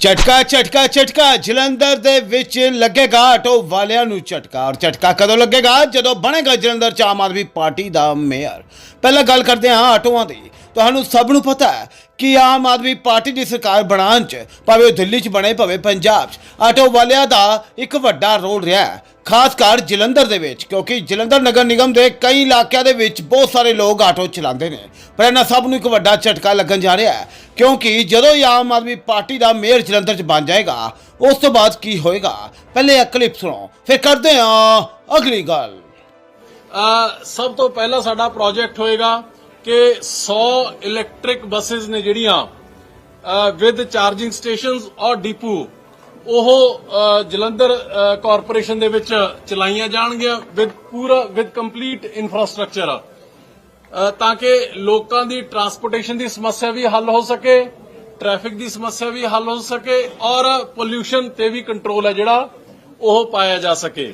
ਝਟਕਾ ਝਟਕਾ ਝਟਕਾ ਜਲੰਧਰ ਦੇ ਵਿੱਚ ਲੱਗੇਗਾ, ਆਟੋ ਵਾਲਿਆਂ ਨੂੰ ਝਟਕਾ। ਔਰ ਝਟਕਾ ਕਦੋਂ ਲੱਗੇਗਾ? ਜਦੋਂ ਬਣੇਗਾ ਜਲੰਧਰ ਚ ਆਮ ਆਦਮੀ ਪਾਰਟੀ ਦਾ ਮੇਅਰ। ਪਹਿਲਾਂ ਗੱਲ ਕਰਦੇ ਹਾਂ ਆਟੋਆਂ ਦੀ। ਤੁਹਾਨੂੰ ਸਭ ਨੂੰ ਪਤਾ ਹੈ ਕਿ ਆਮ ਆਦਮੀ ਪਾਰਟੀ ਦੀ ਸਰਕਾਰ ਬਣਾਉਣ ਚ, ਭਾਵੇਂ ਉਹ ਦਿੱਲੀ ਚ ਬਣੇ, ਭਾਵੇਂ ਪੰਜਾਬ ਚ, ਆਟੋ ਵਾਲਿਆਂ ਦਾ ਇੱਕ ਵੱਡਾ ਰੋਲ ਰਿਹਾ ਹੈ। ਖਾਸ ਕਰ ਜਲੰਧਰ ਦੇ ਵਿੱਚ, ਕਿਉਂਕਿ ਜਲੰਧਰ ਨਗਰ ਨਿਗਮ ਦੇ ਕਈ ਇਲਾਕਿਆਂ ਦੇ ਵਿੱਚ ਬਹੁਤ ਸਾਰੇ ਲੋਕ ਆਟੋ ਚਲਾਉਂਦੇ ਨੇ। ਪਰ ਇਹਨਾਂ ਸਭ ਨੂੰ ਇੱਕ ਵੱਡਾ ਝਟਕਾ ਲੱਗਣ ਜਾ ਰਿਹਾ ਹੈ, ਕਿਉਂਕਿ ਜਦੋਂ ਹੀ ਆਮ ਆਦਮੀ ਪਾਰਟੀ ਦਾ ਮੇਅਰ ਜਲੰਧਰ 'ਚ ਬਣ ਜਾਏਗਾ, ਉਸ ਤੋਂ ਬਾਅਦ ਕੀ ਹੋਏਗਾ? ਪਹਿਲੇ ਇਹ ਕਲਿੱਪ ਸੁਣੋ, ਫਿਰ ਕਰਦੇ ਹਾਂ ਅਗਲੀ ਗੱਲ। ਸਭ ਤੋਂ ਪਹਿਲਾਂ ਸਾਡਾ ਪ੍ਰੋਜੈਕਟ ਹੋਏਗਾ ਕਿ 100 ਇਲੈਕਟ੍ਰਿਕ ਬੱਸਸ ਨੇ ਜਿਹੜੀਆਂ ਵਿਦ ਚਾਰਜਿੰਗ ਸਟੇਸ਼ਨਸ ਔਰ ਡਿਪੂ ਉਹ ਜਲੰਧਰ ਕਾਰਪੋਰੇਸ਼ਨ ਦੇ ਵਿੱਚ ਚਲਾਈਆਂ ਜਾਣਗੀਆਂ ਵਿਦ ਪੂਰਾ ਵਿਦ ਕੰਪਲੀਟ ਇਨਫਰਾਸਟ੍ਰਕਚਰ ਤਾਂ ਕਿ ਲੋਕਾਂ ਦੀ ਟਰਾਂਸਪੋਰਟੇਸ਼ਨ ਦੀ ਸਮੱਸਿਆ ਵੀ ਹੱਲ ਹੋ ਸਕੇ ਟ੍ਰੈਫਿਕ ਦੀ ਸਮੱਸਿਆ ਵੀ ਹੱਲ ਹੋ ਸਕੇ ਔਰ ਪੋਲਿਊਸ਼ਨ ਤੇ ਵੀ ਕੰਟਰੋਲ ਹੈ ਜਿਹੜਾ, ਉਹ ਪਾਇਆ ਜਾ ਸਕੇ।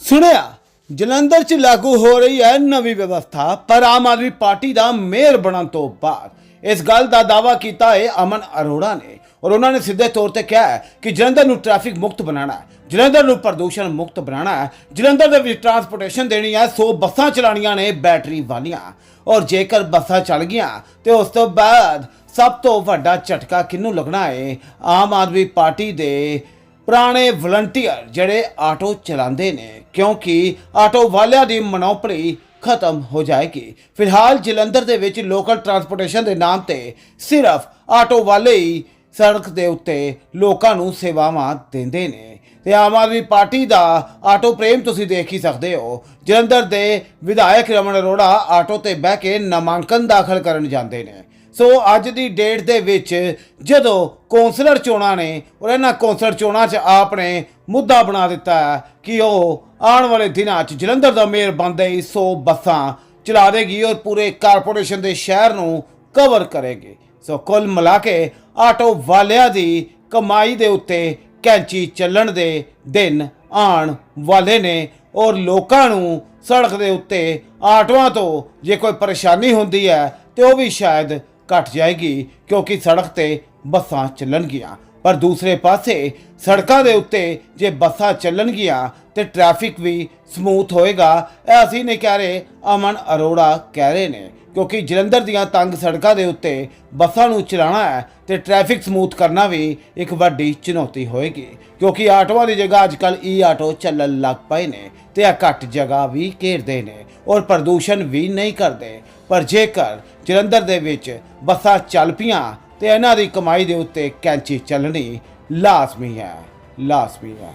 ਸੁਣਿਆ? ਜਲੰਧਰ 'ਚ ਲਾਗੂ ਹੋ ਰਹੀ ਹੈ ਨਵੀਂ ਵਿਵਸਥਾ, ਪਰ ਆਮ ਆਦਮੀ ਪਾਰਟੀ ਦਾ ਮੇਅਰ ਬਣਨ ਤੋਂ ਬਾਅਦ। ਇਸ ਗੱਲ ਦਾ ਦਾਵਾ ਕੀਤਾ ਹੈ ਅਮਨ ਅਰੋੜਾ ਨੇ, ਔਰ ਉਹਨਾਂ ਨੇ ਸਿੱਧੇ ਤੌਰ ਤੇ ਕਿਹਾ ਹੈ ਕਿ ਜਲੰਧਰ ਨੂੰ ਟ੍ਰੈਫਿਕ ਮੁਕਤ ਬਣਾਉਣਾ ਹੈ। ਜਲੰਧਰ ਨੂੰ ਪ੍ਰਦੂਸ਼ਣ ਮੁਕਤ ਬਣਾਉਣਾ ਹੈ। ਜਲੰਧਰ ਦੇ ਵਿੱਚ ਟਰਾਂਸਪੋਰਟੇਸ਼ਨ ਦੇਣੀ ਹੈ 100 ਬੱਸਾਂ ਚਲਾਉਣੀਆਂ ਨੇ, ਬੈਟਰੀ ਵਾਲੀਆਂ। ਔਰ ਜੇਕਰ ਬੱਸਾਂ ਚੱਲ ਗਈਆਂ, ਤੇ ਉਸ ਤੋਂ ਬਾਅਦ ਸਭ ਤੋਂ ਵੱਡਾ ਝਟਕਾ ਕਿਹਨੂੰ ਲੱਗਣਾ ਹੈ? ਆਮ ਆਦਮੀ ਪਾਰਟੀ ਦੇ ਪੁਰਾਣੇ ਵਲੰਟੀਅਰ ਜਿਹੜੇ ਆਟੋ ਚਲਾਉਂਦੇ ਨੇ, ਕਿਉਂਕਿ ਆਟੋ ਵਾਲਿਆਂ ਦੀ ਮਨੋਪਲੀ ਖਤਮ ਹੋ ਜਾਏਗੀ। ਫਿਲਹਾਲ ਜਲੰਧਰ ਦੇ ਵਿੱਚ ਲੋਕਲ ਟਰਾਂਸਪੋਰਟੇਸ਼ਨ ਦੇ ਨਾਮ ਤੇ ਸਿਰਫ ਆਟੋ ਵਾਲੇ ਹੀ ਸੜਕ ਦੇ ਉੱਤੇ ਲੋਕਾਂ ਨੂੰ ਸੇਵਾਵਾਂ ਦਿੰਦੇ ਨੇ। ਤੇ ਆਮ ਆਦਮੀ ਪਾਰਟੀ ਦਾ ਆਟੋ ਪ੍ਰੇਮ ਤੁਸੀਂ ਦੇਖ ਹੀ ਸਕਦੇ ਹੋ। ਜਲੰਧਰ ਦੇ ਵਿਧਾਇਕ ਰਮਨ ਅਰੋੜਾ ਆਟੋ ਤੇ ਬਹਿ ਕੇ ਨਾਮਾਂਕਨ ਦਾਖਲ ਕਰਨ ਜਾਂਦੇ ਨੇ। ਸੋ ਅੱਜ ਦੀ ਡੇਟ ਦੇ ਵਿੱਚ ਜਦੋਂ ਕੌਂਸਲਰ ਚੋਣਾਂ ਨੇ ਔਰ ਇਹਨਾਂ ਕੌਂਸਲਰ ਚੋਣਾਂ 'ਚ ਆਪ ਨੇ ਮੁੱਦਾ ਬਣਾ ਦਿੱਤਾ ਹੈ ਕਿ ਉਹ ਆਉਣ ਵਾਲੇ ਦਿਨਾਂ 'ਚ ਜਲੰਧਰ ਦਾ ਮੇਅਰ ਬਣਦੇ ਹੀ 100 ਬੱਸਾਂ ਚਲਾ ਦੇਗੀ ਔਰ ਪੂਰੇ ਕਾਰਪੋਰੇਸ਼ਨ ਦੇ ਸ਼ਹਿਰ ਨੂੰ ਕਵਰ ਕਰੇਗੀ। ਸੋ ਕੁੱਲ ਮਿਲਾ ਕੇ ਆਟੋ ਵਾਲਿਆਂ ਦੀ ਕਮਾਈ ਦੇ ਉੱਤੇ ਕੈਂਚੀ ਚੱਲਣ ਦੇ ਦਿਨ ਆਉਣ ਵਾਲੇ ਨੇ ਔਰ ਲੋਕਾਂ ਨੂੰ ਸੜਕ ਦੇ ਉੱਤੇ ਆਟੋਆਂ ਤੋਂ ਜੇ ਕੋਈ ਪਰੇਸ਼ਾਨੀ ਹੁੰਦੀ ਹੈ ਤੇ ਉਹ ਵੀ ਸ਼ਾਇਦ ਘਟ ਜਾਏਗੀ ਕਿਉਂਕਿ ਸੜਕ ਤੇ ਬੱਸਾਂ ਚੱਲਣਗੀਆਂ। ਪਰ ਦੂਸਰੇ ਪਾਸੇ ਸੜਕਾਂ ਦੇ ਉੱਤੇ ਜੇ ਬੱਸਾਂ ਚੱਲਣਗੀਆਂ ਤੇ ਟ੍ਰੈਫਿਕ ਵੀ ਸਮੂਥ ਹੋਏਗਾ, ਇਹ ਅਸੀਂ ਨਹੀਂ ਕਹਿ ਰਹੇ, ਅਮਨ ਅਰੋੜਾ ਕਹਿ ਰਹੇ ਨੇ। ਕਿਉਂਕਿ ਜਲੰਧਰ ਦੀਆਂ ਤੰਗ ਸੜਕਾਂ ਦੇ ਉੱਤੇ ਬੱਸਾਂ ਨੂੰ ਚਲਾਉਣਾ ਹੈ ਤੇ ਟ੍ਰੈਫਿਕ ਸਮੂਥ ਕਰਨਾ ਵੀ ਇੱਕ ਵੱਡੀ ਚੁਣੌਤੀ ਹੋਏਗੀ। ਕਿਉਂਕਿ ਆਟੋਆਂ ਦੀ ਜਗ੍ਹਾ ਅੱਜਕੱਲ ਈ ਆਟੋ ਚੱਲਣ ਲੱਗ ਪਏ ਨੇ। ਤੇ ਇਹ ਘੱਟ ਜਗ੍ਹਾ ਵੀ ਘੇਰਦੇ ਨੇ ਔਰ ਪ੍ਰਦੂਸ਼ਣ ਵੀ ਨਹੀਂ ਕਰਦੇ। ਪਰ ਜੇਕਰ ਜਲੰਧਰ ਦੇ ਵਿੱਚ ਬੱਸਾਂ ਚੱਲ ਪਈਆਂ ਤੇ ਇਹਨਾਂ ਦੀ ਕਮਾਈ ਦੇ ਉੱਤੇ ਕੈਂਚੀ ਚੱਲਣੀ ਲਾਜ਼ਮੀ ਹੈ ਲਾਜ਼ਮੀ ਹੈ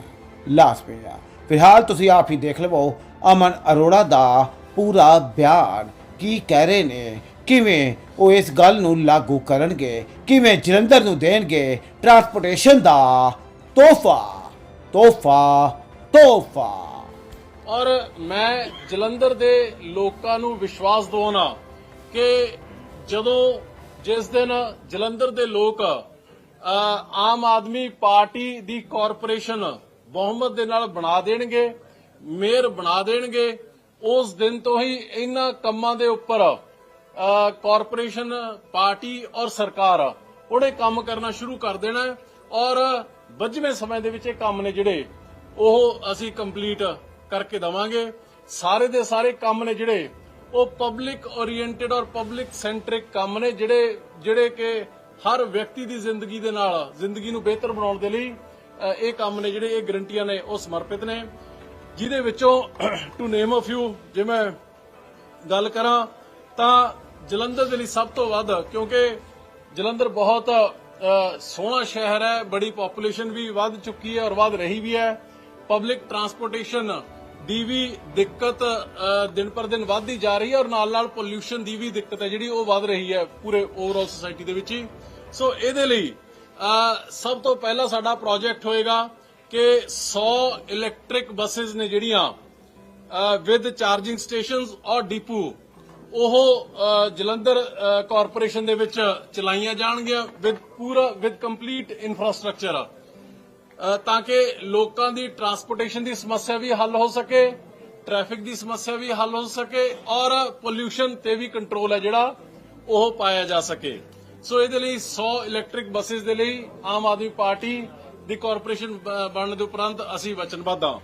ਲਾਜ਼ਮੀ ਹੈ। ਫਿਲਹਾਲ ਤੁਸੀਂ ਆਪ ਹੀ ਦੇਖ ਲਵੋ ਅਮਨ ਅਰੋੜਾ ਦਾ ਪੂਰਾ ਬਿਆਨ ਕੀ ਕਹਿ ਰਹੇ ਨੇ, ਕਿਵੇਂ ਉਹ ਇਸ ਗੱਲ ਨੂੰ ਲਾਗੂ ਕਰਨਗੇ, ਕਿਵੇਂ ਜਲੰਧਰ ਨੂੰ ਦੇਣਗੇ ਟਰਾਂਸਪੋਰਟੇਸ਼ਨ ਦਾ ਤੋਹਫਾ ਤੋਹਫਾ ਤੋਹਫਾ। ਔਰ ਮੈਂ ਜਲੰਧਰ ਦੇ ਲੋਕਾਂ ਨੂੰ ਵਿਸ਼ਵਾਸ ਦਿਵਾਉਣਾ ਕਿ ਜਦੋਂ ਜਿਸ ਦਿਨ ਜਲੰਧਰ ਦੇ ਲੋਕ ਆਮ ਆਦਮੀ ਪਾਰਟੀ ਦੀ ਕਾਰਪੋਰੇਸ਼ਨ ਬਹੁਮਤ ਦੇ ਨਾਲ ਬਣਾ ਦੇਣਗੇ, ਮੇਅਰ ਬਣਾ ਦੇਣਗੇ, ਉਸ ਦਿਨ ਤੋਂ ਹੀ ਇਹਨਾਂ ਕੰਮਾਂ ਦੇ ਉੱਪਰ ਕਾਰਪੋਰੇਸ਼ਨ ਪਾਰਟੀ ਔਰ ਸਰਕਾਰ ਉਹਨੇ ਕੰਮ ਕਰਨਾ ਸ਼ੁਰੂ ਕਰ ਦੇਣਾ ਔਰ ਵੱਜਵੇਂ ਸਮੇਂ ਦੇ ਵਿੱਚ ਇਹ ਕੰਮ ਨੇ ਜਿਹੜੇ ਉਹ ਅਸੀਂ ਕੰਪਲੀਟ ਕਰਕੇ ਦਵਾਂਗੇ। ਸਾਰੇ ਦੇ ਸਾਰੇ ਕੰਮ ਨੇ ਜਿਹੜੇ ਉਹ ਪਬਲਿਕ ਓਰੀਐਂਟਡ ਔਰ ਪਬਲਿਕ ਸੈਂਟਰਿਕ ਕੰਮ ਨੇ ਜਿਹੜੇ ਜਿਹੜੇ ਕਿ ਹਰ ਵਿਅਕਤੀ ਦੀ ਜ਼ਿੰਦਗੀ ਦੇ ਨਾਲ, ਜ਼ਿੰਦਗੀ ਨੂੰ ਬਿਹਤਰ ਬਣਾਉਣ ਦੇ ਲਈ ਇਹ ਕੰਮ ਨੇ ਜਿਹੜੇ, ਇਹ ਗਰੰਟੀਆਂ ਨੇ ਉਹ ਸਮਰਪਿਤ ਨੇ। ਜਿਹਦੇ ਵਿੱਚੋਂ ਟੂ ਨੇਮ ਅ ਯੂ ਜੇ ਮੈਂ ਗੱਲ ਕਰਾਂ, ਤਾਂ ਜਲੰਧਰ ਦੇ ਲਈ ਸਭ ਤੋਂ ਵੱਧ, ਕਿਉਂਕਿ ਜਲੰਧਰ ਬਹੁਤ ਸੋਹਣਾ ਸ਼ਹਿਰ ਹੈ, ਬੜੀ ਪੋਪੂਲੇਸ਼ਨ ਵੀ ਵੱਧ ਚੁੱਕੀ ਹੈ ਔਰ ਵੱਧ ਰਹੀ ਵੀ ਹੈ। ਪਬਲਿਕ ਟਰਾਂਸਪੋਰਟੇਸ਼ਨ ਦੀ ਵੀ ਦਿੱਕਤ ਦਿਨ ਪਰ ਦਿਨ ਵੱਧਦੀ ਜਾ ਰਹੀ ਹੈ ਔਰ ਨਾਲ ਨਾਲ ਪੋਲਿਊਸ਼ਨ ਦੀ ਵੀ ਦਿੱਕਤ ਹੈ ਜਿਹੜੀ ਉਹ ਵੱਧ ਰਹੀ ਹੈ ਪੂਰੇ ਓਵਰਆਲ ਸੋਸਾਇਟੀ ਦੇ ਵਿੱਚ ਹੀ। ਸੋ ਇਹਦੇ ਲਈ ਸਭ ਤੋਂ ਪਹਿਲਾਂ ਸਾਡਾ ਪ੍ਰੋਜੈਕਟ ਹੋਏਗਾ ਕਿ 100 ਇਲੈਕਟ੍ਰਿਕ ਬੱਸਸ ਨੇ ਜਿਹੜੀਆਂ ਵਿਦ ਚਾਰਜਿੰਗ ਸਟੇਸ਼ਨਸ ਔਰ ਡਿਪੂ ਉਹ ਜਲੰਧਰ ਕਾਰਪੋਰੇਸ਼ਨ ਦੇ ਵਿੱਚ ਚਲਾਈਆਂ ਜਾਣਗੀਆਂ ਵਿਦ ਪੂਰਾ ਵਿਦ ਕੰਪਲੀਟ ਇਨਫਰਾਸਟ੍ਰਕਚਰ ਤਾਂ ਕਿ ਲੋਕਾਂ ਦੀ ਟਰਾਂਸਪੋਰਟੇਸ਼ਨ ਦੀ ਸਮੱਸਿਆ ਵੀ ਹੱਲ ਹੋ ਸਕੇ ਟ੍ਰੈਫਿਕ ਦੀ ਸਮੱਸਿਆ ਵੀ ਹੱਲ ਹੋ ਸਕੇ ਔਰ ਪੋਲਿਊਸ਼ਨ ਤੇ ਵੀ ਕੰਟਰੋਲ ਹੈ ਜਿਹੜਾ ਉਹ ਪਾਇਆ ਜਾ ਸਕੇ। ਸੋ ਇਹਦੇ ਲਈ 100 ਇਲੈਕਟ੍ਰਿਕ ਬੱਸਸ ਦੇ ਲਈ ਆਮ ਆਦਮੀ ਪਾਰਟੀ ਦੀ ਕਾਰਪੋਰੇਸ਼ਨ ਬਣਨ ਦੇ ਉਪਰੰਤ ਅਸੀਂ ਵਚਨਬੱਧ ਹਾਂ।